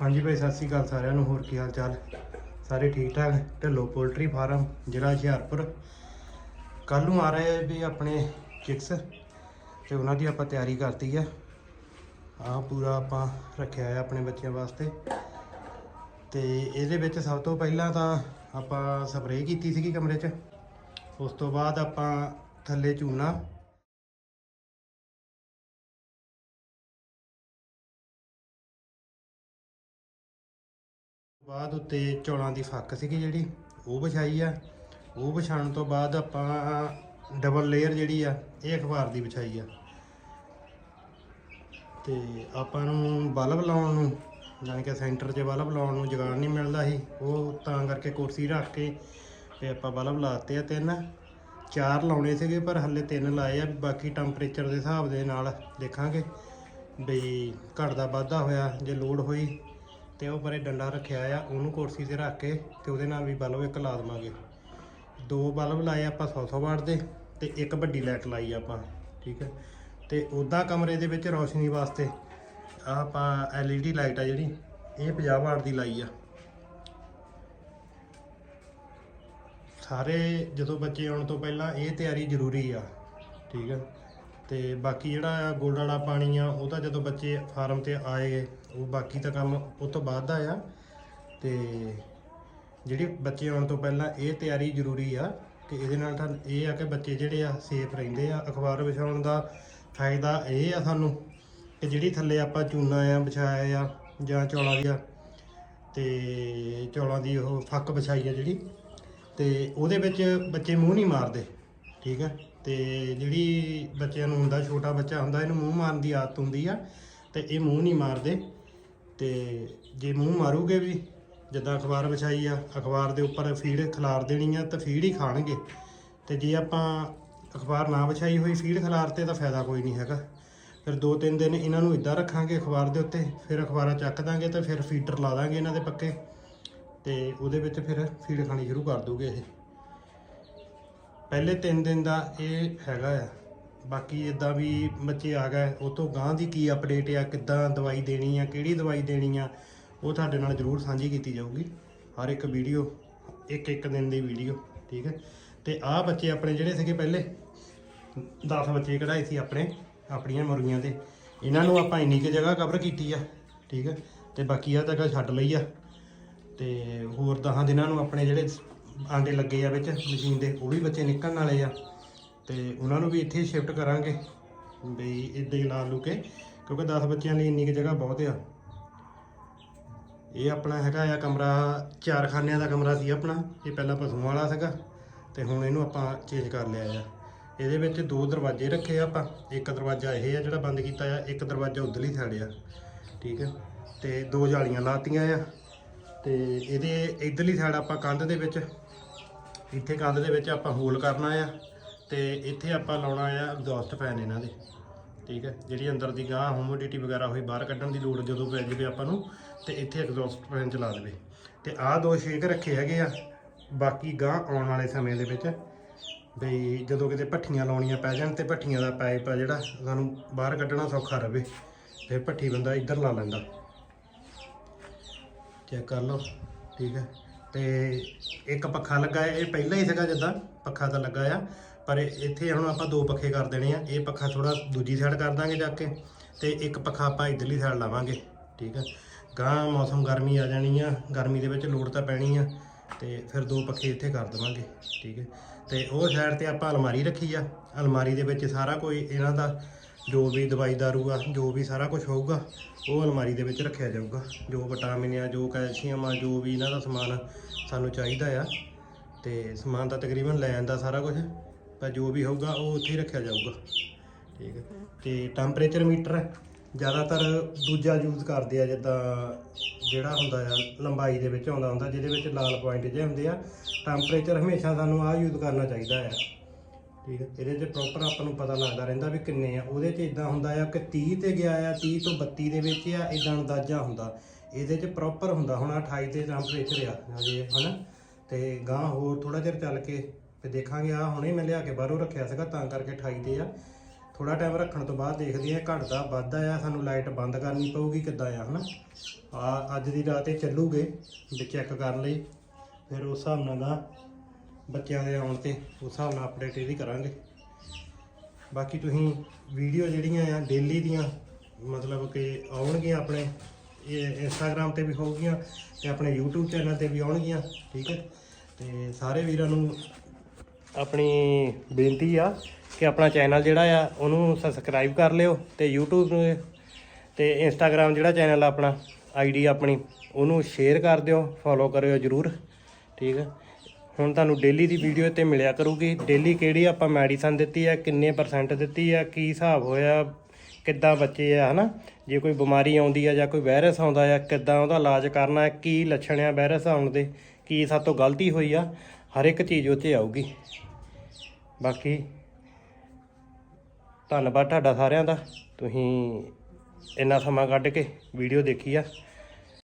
ਹਾਂਜੀ ਭਾਈ, ਸਤਿ ਸ਼੍ਰੀ ਅਕਾਲ ਸਾਰਿਆਂ ਨੂੰ। ਹੋਰ ਕੀ ਹਾਲ ਚਾਲ? ਸਾਰੇ ਠੀਕ ਠਾਕ? ਢਿੱਲੋਂ ਪੋਲਟਰੀ ਫਾਰਮ, ਜ਼ਿਲ੍ਹਾ ਹੁਸ਼ਿਆਰਪੁਰ। ਕੱਲ ਨੂੰ ਆ ਰਹੇ ਆ ਵੀ ਆਪਣੇ ਚਿਕਸ, ਤੇ ਉਹਨਾਂ ਦੀ ਆਪਾਂ ਤਿਆਰੀ ਕਰਤੀ ਆ। ਆ ਪੂਰਾ ਆਪਾਂ ਰੱਖਿਆ ਹੈ ਆਪਣੇ ਬੱਚਿਆਂ ਵਾਸਤੇ। ਤੇ ਇਹਦੇ ਵਿੱਚ ਸਭ ਤੋਂ ਪਹਿਲਾਂ ਤਾਂ ਆਪਾਂ ਸਪਰੇਅ ਕੀਤੀ ਸੀਗੀ ਕਮਰੇ 'ਚ। ਉਸ ਤੋਂ ਬਾਅਦ ਆਪਾਂ ਥੱਲੇ ਚੂਨਾ ਬਾਅਦ ਉੱਤੇ ਚੌਲਾਂ ਦੀ ਫੱਕ ਸੀਗੀ ਜਿਹੜੀ, ਉਹ ਵਿਛਾਈ ਆ। ਉਹ ਵਿਛਾਉਣ ਤੋਂ ਬਾਅਦ ਆਪਾਂ ਡਬਲ ਲੇਅਰ ਜਿਹੜੀ ਆ, ਇਹ ਅਖਬਾਰ ਦੀ ਵਿਛਾਈ ਆ। ਤੇ ਆਪਾਂ ਨੂੰ ਬਲਬ ਲਾਉਣ ਨੂੰ, ਜਾਣੀ ਕਿ ਸੈਂਟਰ 'ਚ ਬਲਬ ਲਾਉਣ ਨੂੰ ਜਗਾੜ ਨਹੀਂ ਮਿਲਦਾ ਸੀ। ਉਹ ਤਾਂ ਕਰਕੇ ਕੁਰਸੀ ਰੱਖ ਕੇ ਤੇ ਆਪਾਂ ਬਲਬ ਲਾਤੇ ਆ ਤਿੰਨ। ਚਾਰ ਲਾਉਣੇ ਸੀਗੇ, ਪਰ ਹੱਲੇ ਤਿੰਨ ਲਾਏ ਆ। ਬਾਕੀ ਟੈਂਪਰੇਚਰ ਦੇ ਹਿਸਾਬ ਦੇ ਨਾਲ ਦੇਖਾਂਗੇ ਵੀ ਘਟਦਾ ਵਾਧਾ ਹੋਇਆ, ਜੇ ਲੋਡ ਹੋਈ ਤੇ ਉਹ ਪਰੇ ਡੰਡਾ ਰੱਖਿਆ ਆ, ਉਹਨੂੰ ਕੁਰਸੀ ਤੇ ਰੱਖ ਕੇ ਤੇ ਉਹਦੇ ਨਾਲ ਵੀ ਬਲਬ ਇੱਕ ਲਾ ਦੇਵਾਂਗੇ। ਦੋ ਬਲਬ ਲਾਏ ਆਪਾਂ 100 ਵਾਟ ਦੇ ਤੇ ਇੱਕ ਵੱਡੀ ਲਾਈਟ ਲਾਈ ਆਪਾਂ, ਠੀਕ ਹੈ? ਤੇ ਉਦਾਂ ਕਮਰੇ ਦੇ ਵਿੱਚ ਰੌਸ਼ਨੀ ਵਾਸਤੇ ਆਹ ਆਪਾਂ LED ਲਾਈਟ ਆ ਜਿਹੜੀ, ਇਹ 50 ਵਾਟ ਦੀ ਲਾਈ ਆ। ਸਾਰੇ ਜਦੋਂ ਬੱਚੇ ਆਉਣ ਤੋਂ ਪਹਿਲਾਂ ਇਹ ਤਿਆਰੀ ਜ਼ਰੂਰੀ ਆ, ਠੀਕ ਹੈ? ਤੇ ਬਾਕੀ ਜਿਹੜਾ ਗੋਲਡ ਵਾਲਾ ਪਾਣੀ ਆ, ਉਹ ਤਾਂ ਜਦੋਂ ਬੱਚੇ ਫਾਰਮ ਤੇ ਆਏ, ਉਹ ਬਾਕੀ ਤਾਂ ਕੰਮ ਉਹ ਤੋਂ ਬਾਅਦ ਦਾ ਆ। ਤੇ ਜਿਹੜੀ ਬੱਚੇ ਆਉਣ ਤੋਂ ਪਹਿਲਾਂ ਇਹ ਤਿਆਰੀ ਜ਼ਰੂਰੀ ਆ ਕਿ ਇਹਦੇ ਨਾਲ ਤਾਂ ਇਹ ਆ ਕਿ ਬੱਚੇ ਜਿਹੜੇ ਆ ਸੇਫ ਰਹਿੰਦੇ ਆ। ਅਖਬਾਰ ਵਿਛਾਉਣ ਦਾ ਫਾਇਦਾ ਇਹ ਆ ਸਾਨੂੰ ਕਿ ਜਿਹੜੀ ਥੱਲੇ ਆਪਾਂ ਚੂਨਾ ਆ ਵਿਛਾਇਆ ਆ ਜਾਂ ਚੌਲਾਂ ਦੀ ਆ ਤੇ ਚੌਲਾਂ ਦੀ ਉਹ ਫੱਕ ਵਿਛਾਈ ਆ ਜਿਹੜੀ, ਤੇ ਉਹਦੇ ਵਿੱਚ ਬੱਚੇ ਮੂੰਹ ਨਹੀਂ ਮਾਰਦੇ। ਠੀਕ ਹੈ? ਤੇ ਜਿਹੜੀ ਬੱਚਿਆਂ ਨੂੰ ਹੁੰਦਾ, ਛੋਟਾ ਬੱਚਾ ਹੁੰਦਾ, ਇਹਨੂੰ ਮੂੰਹ ਮਾਰਨ ਦੀ ਆਦਤ ਹੁੰਦੀ ਆ, ਤੇ ਇਹ ਮੂੰਹ ਨਹੀਂ ਮਾਰਦੇ। ਤੇ ਜੇ ਮੂੰਹ ਮਾਰੂਗੇ ਵੀ, ਜਿੱਦਾਂ ਅਖਬਾਰ ਵਿਛਾਈ ਆ, ਅਖਬਾਰ ਦੇ ਉੱਪਰ ਫੀਡ ਖਿਲਾਰ ਦੇਣੀ ਆ, ਤਾਂ ਫੀਡ ਹੀ ਖਾਣਗੇ। ਤੇ ਜੇ ਆਪਾਂ ਅਖਬਾਰ ਨਾ ਵਿਛਾਈ ਹੋਈ ਫੀਡ ਖਿਲਾਰਤੇ ਤਾਂ ਫਾਇਦਾ ਕੋਈ ਨਹੀਂ ਹੈਗਾ। ਫਿਰ ਦੋ ਤਿੰਨ ਦਿਨ ਇਹਨਾਂ ਨੂੰ ਇਦਾਂ ਰੱਖਾਂਗੇ ਅਖਬਾਰ ਦੇ ਉੱਤੇ, ਫਿਰ ਅਖਬਾਰਾਂ ਚੱਕ ਦਾਂਗੇ ਤੇ ਫਿਰ ਫੀਡਰ ਲਾ ਦਾਂਗੇ ਇਹਨਾਂ ਦੇ ਪੱਕੇ। ਤੇ ਉਹਦੇ ਵਿੱਚ ਫਿਰ ਫੀਡ ਖਾਣੀ ਸ਼ੁਰੂ ਕਰ ਦੋਗੇ ਇਹ। ਪਹਿਲੇ 3 ਦਿਨ ਦਾ ਇਹ ਹੈਗਾ ਆ। ਬਾਕੀ ਇਦਾਂ ਵੀ ਬੱਚੇ ਆ ਗਏ, ਉਹ ਤੋਂ ਗਾਂ ਦੀ ਕੀ ਅਪਡੇਟ ਆ, ਕਿੱਦਾਂ ਦਵਾਈ ਦੇਣੀ ਆ, ਕਿਹੜੀ ਦਵਾਈ ਦੇਣੀ ਆ, ਉਹ ਤੁਹਾਡੇ ਨਾਲ ਜ਼ਰੂਰ ਸਾਂਝੀ ਕੀਤੀ ਜਾਊਗੀ। ਹਰ ਇੱਕ ਵੀਡੀਓ, ਇੱਕ ਇੱਕ ਦਿਨ ਦੀ ਵੀਡੀਓ, ਠੀਕ ਹੈ। ਤੇ ਆਹ ਬੱਚੇ ਆਪਣੇ ਜਿਹੜੇ ਸੀਗੇ ਪਹਿਲੇ 10 ਬੱਚੇ ਕਢਾਏ ਸੀ ਆਪਣੇ, ਆਪਣੀਆਂ ਮੁਰਗੀਆਂ 'ਤੇ। ਇਹਨਾਂ ਨੂੰ ਆਪਾਂ ਇੰਨੀ ਕੁ ਜਗ੍ਹਾ ਕਵਰ ਕੀਤੀ ਆ, ਠੀਕ ਹੈ। ਤੇ ਬਾਕੀ ਆ ਜਗ੍ਹਾ ਛੱਡ ਲਈ ਆ। ਤੇ ਹੋਰ 10 ਦਿਨਾਂ ਨੂੰ ਆਪਣੇ ਜਿਹੜੇ ਆਂਡੇ ਲੱਗੇ ਆ ਵਿੱਚ, ਮਸ਼ੀਨ ਦੇ, ਉਹ ਵੀ ਬੱਚੇ ਨਿਕਲਣ ਵਾਲੇ ਆ। ਤੇ ਉਹਨਾਂ ਨੂੰ ਵੀ ਇੱਥੇ ਸ਼ਿਫਟ ਕਰਾਂਗੇ, ਬਈ ਇੱਦਾਂ ਹੀ ਲਾ ਲੂ ਕੇ, ਕਿਉਂਕਿ 10 ਬੱਚਿਆਂ ਲਈ ਇੰਨੀ ਕੁ ਜਗ੍ਹਾ ਬਹੁਤ ਆ। ਇਹ ਆਪਣਾ ਹੈਗਾ ਆ ਕਮਰਾ, ਚਾਰ ਖਾਨਿਆਂ ਦਾ ਕਮਰਾ ਸੀ ਆਪਣਾ, ਇਹ ਪਹਿਲਾਂ ਪਸ਼ੂਆਂ ਵਾਲਾ ਸੀਗਾ, ਤੇ ਹੁਣ ਇਹਨੂੰ ਆਪਾਂ ਚੇਂਜ ਕਰ ਲਿਆ ਆ। ਇਹਦੇ ਵਿੱਚ ਦੋ ਦਰਵਾਜ਼ੇ ਰੱਖੇ ਆ ਆਪਾਂ, ਇੱਕ ਦਰਵਾਜ਼ਾ ਇਹ ਆ ਜਿਹੜਾ ਬੰਦ ਕੀਤਾ ਆ, ਇੱਕ ਦਰਵਾਜ਼ਾ ਉਧਰਲੀ ਸਾਈਡ ਆ, ਠੀਕ ਹੈ ਤੇ ਦੋ ਜਾਲੀਆਂ ਲਾਤੀਆਂ ਆ, ਤੇ ਇਹਦੇ ਇਧਰਲੀ ਸਾਈਡ ਆਪਾਂ ਕੰਧ ਦੇ ਵਿੱਚ ਇੱਥੇ ਕੰਧ ਦੇ ਵਿੱਚ ਆਪਾਂ ਹੋਲ ਕਰਨਾ ਆ ਤੇ ਇੱਥੇ ਆਪਾਂ ਲਾਉਣਾ ਆ ਐਗਜ਼ੌਸਟ ਫੈਨ ਇਹਨਾਂ ਦੇ, ਠੀਕ ਹੈ? ਜਿਹੜੀ ਅੰਦਰ ਦੀ ਗਾਂ ਹਿਊਮਿਡਿਟੀ ਵਗੈਰਾ ਹੋਈ ਬਾਹਰ ਕੱਢਣ ਦੀ ਲੋੜ ਜਦੋਂ ਪੈ ਜਾਵੇ ਆਪਾਂ ਨੂੰ, ਤੇ ਇੱਥੇ ਐਗਜ਼ੌਸਟ ਫੈਨ ਚਲਾ ਦੇਵੇ। ਤੇ ਆਹ ਦੋ ਛੇਕ ਰੱਖੇ ਹੈਗੇ ਆ, ਬਾਕੀ ਗਾਂ ਆਉਣ ਵਾਲੇ ਸਮੇਂ ਦੇ ਵਿੱਚ, ਬਈ ਜਦੋਂ ਕਿਤੇ ਭੱਠੀਆਂ ਲਾਉਣੀਆਂ ਪੈ ਜਾਣ ਤੇ ਭੱਠੀਆਂ ਦਾ ਪਾਈਪ ਆ ਜਿਹੜਾ, ਸਾਨੂੰ ਬਾਹਰ ਕੱਢਣਾ ਸੌਖਾ ਰਵੇ, ਫਿਰ ਭੱਠੀ ਬੰਦਾ ਇੱਧਰ ਲਾ ਲੈਂਦਾ। ਚੈੱਕ ਕਰ ਲਓ, ਠੀਕ ਹੈ? ਤੇ ਇੱਕ ਪੱਖਾ ਲੱਗਾ ਹੈ। ਇਹ ਪਹਿਲਾਂ ਹੀ ਸੀਗਾ ਜਿੱਦਾਂ ਪੱਖਾ ਤਾਂ ਲੱਗਾ ਆ, ਪਰ ਇੱਥੇ ਹੁਣ ਆਪਾਂ ਦੋ ਪੱਖੇ ਕਰ ਦੇਣੇ ਆ। ਇਹ ਪੱਖਾ ਥੋੜਾ ਦੂਜੀ ਸਾਈਡ ਕਰ ਦਾਂਗੇ ਜਾ ਕੇ ਤੇ ਇੱਕ ਪੱਖਾ ਆਪਾਂ ਇਧਰਲੀ ਸਾਈਡ ਲਾਵਾਂਗੇ, ਠੀਕ ਹੈ ਗਾਂ ਮੌਸਮ ਗਰਮੀ ਆ ਜਾਣੀ ਆ, ਗਰਮੀ ਦੇ ਵਿੱਚ ਲੋੜ ਤਾਂ ਪੈਣੀ ਆ ਤੇ ਫਿਰ ਦੋ ਪੱਖੇ ਇੱਥੇ ਕਰ ਦੇਵਾਂਗੇ, ਠੀਕ ਹੈ ਤੇ ਉਹ ਸਾਈਡ ਤੇ ਆਪਾਂ ਅਲਮਾਰੀ ਰੱਖੀ ਆ। ਅਲਮਾਰੀ ਦੇ ਵਿੱਚ ਸਾਰਾ ਕੋਈ ਇਹਨਾਂ ਦਾ ਜੋ ਵੀ ਦਵਾਈ ਦਾਰੂ ਆ ਜੋ ਵੀ ਸਾਰਾ ਕੁਝ ਹੋਊਗਾ, ਉਹ ਅਲਮਾਰੀ ਦੇ ਵਿੱਚ ਰੱਖਿਆ ਜਾਊਗਾ। ਜੋ ਵਿਟਾਮਿਨ ਆ, ਜੋ ਕੈਲਸ਼ੀਅਮ ਆ, ਜੋ ਵੀ ਇਹਨਾਂ ਦਾ ਸਮਾਨ ਸਾਨੂੰ ਚਾਹੀਦਾ ਆ, ਤੇ ਸਮਾਨ ਤਾਂ ਤਕਰੀਬਨ ਲੈ ਆਂਦਾ ਸਾਰਾ ਕੁਝ ਪਰ ਜੋ ਵੀ ਹੋਊਗਾ, ਉਹ ਉੱਥੇ ਹੀ ਰੱਖਿਆ ਜਾਊਗਾ। ਠੀਕ ਹੈ ਤੇ ਟੈਂਪਰੇਚਰ ਮੀਟਰ ਜ਼ਿਆਦਾਤਰ ਦੂਜਾ ਯੂਜ਼ ਕਰਦੇ ਆ, ਜਿੱਦਾਂ ਜਿਹੜਾ ਹੁੰਦਾ ਆ, ਲੰਬਾਈ ਦੇ ਵਿੱਚ ਆਉਂਦਾ ਹੁੰਦਾ, ਜਿਹਦੇ ਵਿੱਚ ਲਾਲ ਪੁਆਇੰਟ ਜਿਹੇ ਹੁੰਦੇ ਆ ਟੈਂਪਰੇਚਰ ਹਮੇਸ਼ਾ ਸਾਨੂੰ ਆਹ ਯੂਜ਼ ਕਰਨਾ ਚਾਹੀਦਾ ਆ। ਠੀਕ ਹੈ, ਇਹਦੇ 'ਚ ਪ੍ਰੋਪਰ ਆਪਾਂ ਨੂੰ ਪਤਾ ਲੱਗਦਾ ਰਹਿੰਦਾ ਵੀ ਕਿੰਨੇ ਆ। ਉਹਦੇ 'ਚ ਇਦਾਂ ਹੁੰਦਾ ਆ ਕਿ 30 ਤੇ ਗਿਆ ਆ 30 ਤੋਂ 32 ਦੇ ਵਿੱਚ ਆ ਇਦਾਂ ਅੰਦਾਜ਼ਾ ਹੁੰਦਾ। ਇਹਦੇ 'ਚ ਪ੍ਰੋਪਰ ਹੁੰਦਾ। ਹੁਣ 28 ਤੇ ਟੈਂਪਰੇਚਰ ਆ ਹਜੇ ਹਨਾ? ਤੇ ਗਾਂ ਹੋਰ ਥੋੜਾ ਚਿਰ ਚੱਲ ਕੇ ਤੇ ਦੇਖਾਂਗੇ। ਆ ਹੁਣੇ ਮੈਂ ਲਿਆ ਕੇ ਬਾਹਰੋਂ ਰੱਖਿਆ ਸੀਗਾ, ਤਾਂ ਕਰਕੇ 28 ਤੇ ਆ। ਥੋੜਾ ਟਾਈਮ ਰੱਖਣ ਤੋਂ ਬਾਅਦ ਦੇਖਦੇ ਆ ਘਟਦਾ ਵੱਧਦਾ ਆ, ਸਾਨੂੰ ਲਾਈਟ ਬੰਦ ਕਰਨੀ ਪਊਗੀ ਕਿੱਦਾਂ ਆ, ਹਨਾ? ਆ ਅੱਜ ਦੀ ਰਾਤ ਇਹ ਚੱਲੂਗੇ, ਵੀ ਚੈੱਕ ਕਰਨ ਲਈ। ਫਿਰ ਉਸ ਹਿਸਾਬ ਨਾਲ ਗਾ ਬੱਚਿਆਂ ਦੇ ਆਉਣ ਤੇ ਉਸ ਹਿਸਾਬ ਨਾਲ ਅਪਡੇਟ ਇਹਦੀ ਕਰਾਂਗੇ। ਬਾਕੀ ਤੁਸੀਂ ਵੀਡੀਓ ਜਿਹੜੀਆਂ ਆ ਡੇਲੀ ਦੀਆਂ, ਮਤਲਬ ਕਿ ਆਉਣਗੀਆਂ ਆਪਣੇ, ਇਹ ਇੰਸਟਾਗ੍ਰam ਤੇ ਵੀ ਹੋਊਗੀਆਂ ਤੇ ਆਪਣੇ YouTube ਚੈਨਲ ਤੇ ਵੀ ਆਉਣਗੀਆਂ, ਠੀਕ ਹੈ? ਤੇ ਸਾਰੇ ਵੀਰਾਂ ਨੂੰ ਆਪਣੀ ਬੇਨਤੀ ਆ ਕਿ ਆਪਣਾ ਚੈਨਲ ਜਿਹੜਾ ਆ, ਉਹਨੂੰ ਸਬਸਕ੍ਰਾਈਬ ਕਰ ਲਿਓ ਤੇ YouTube ਨੂੰ ਤੇ Instagram ਜਿਹੜਾ ਚੈਨਲ ਆ ਆਪਣਾ ਆਈਡੀ ਆਪਣੀ, ਉਹਨੂੰ ਸ਼ੇਅਰ ਕਰ ਦਿਓ ਫੋਲੋ ਕਰਿਓ ਜਰੂਰ, ਠੀਕ ਹੈ? ਹੁਣ ਤੁਹਾਨੂੰ ਡੇਲੀ ਦੀ ਵੀਡੀਓ ਤੇ ਮਿਲਿਆ ਕਰੂਗੀ। ਡੇਲੀ ਕਿਹੜੀ ਆਪਾਂ ਮੈਡੀਸਨ ਦਿੱਤੀ ਆ, ਕਿੰਨੇ ਪਰਸੈਂਟ ਦਿੱਤੀ ਆ, ਕੀ ਹਿਸਾਬ ਹੋਇਆ, ਕਿੱਦਾਂ ਬੱਚੇ ਆ, ਹਨਾ? ਜੇ ਕੋਈ ਬਿਮਾਰੀ ਆਉਂਦੀ ਆ ਜਾਂ ਕੋਈ ਵਾਇਰਸ ਆਉਂਦਾ ਆ, ਕਿੱਦਾਂ ਉਹਦਾ ਇਲਾਜ ਕਰਨਾ ਹੈ ਕੀ ਲੱਛਣ ਆ ਵਾਇਰਸ ਆਉਣ ਦੇ, ਕੀ ਸਾਤੋਂ ਗਲਤੀ ਹੋਈ ਆ, ਹਰ ਇੱਕ ਚੀਜ਼ ਉੱਤੇ ਆਊਗੀ। ਬਾਕੀ ਧੰਨਵਾਦ ਤੁਹਾਡਾ ਸਾਰਿਆਂ ਦਾ। ਤੁਸੀਂ ਇੰਨਾ ਸਮਾਂ ਕੱਢ ਕੇ ਵੀਡੀਓ ਦੇਖੀ ਆ।